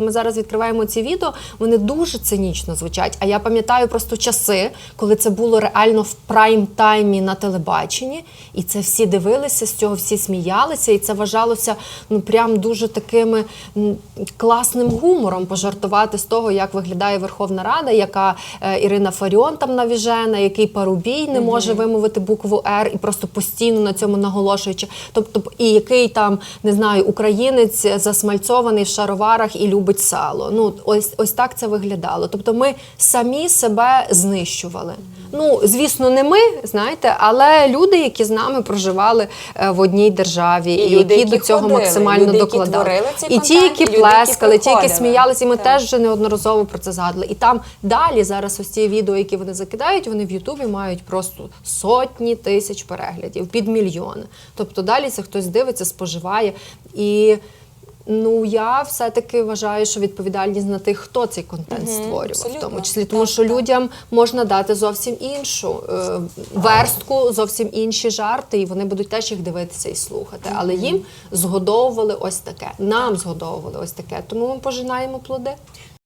Ми зараз відкриваємо ці відео, вони дуже цинічно звучать. А я пам'ятаю просто часи, коли це було реально в прайм-таймі на телебаченні, і це всі дивилися, з цього всі сміялися, і це вважалося ну прям дуже такими класним гумором пожартувати з того, як виглядає Верховна Рада, яка е, Ірина Фаріон там навіжена, який Парубій не може вимовити букву Р і просто постійно на цьому наголошуючи. Тобто, і який там не знаю, українець засмальцьований в шароварах і любить сало. Ну ось ось так це виглядало. Тобто, ми самі себе знищували. Ну, звісно, не ми, знаєте, але люди, які з нами проживали е, в одній державі, І і, люди, які до цього ходили, максимально люди, докладали. творили цей і ті, які люди, які плескали, ті, які сміялися, і ми Так. теж вже неодноразово про це згадували. І там далі зараз ось ці відео, які вони закидають, вони в Ютубі мають просто сотні тисяч переглядів, під мільйони. Тобто далі це хтось дивиться, споживає. І ну я все-таки вважаю, що відповідальність на тих, хто цей контент створював, в тому числі, тому Так, що так. людям можна дати зовсім іншу е, верстку, зовсім інші жарти, і вони будуть теж їх дивитися і слухати. Але їм згодовували ось таке. Нам згодовували ось таке. Тому ми пожинаємо плоди.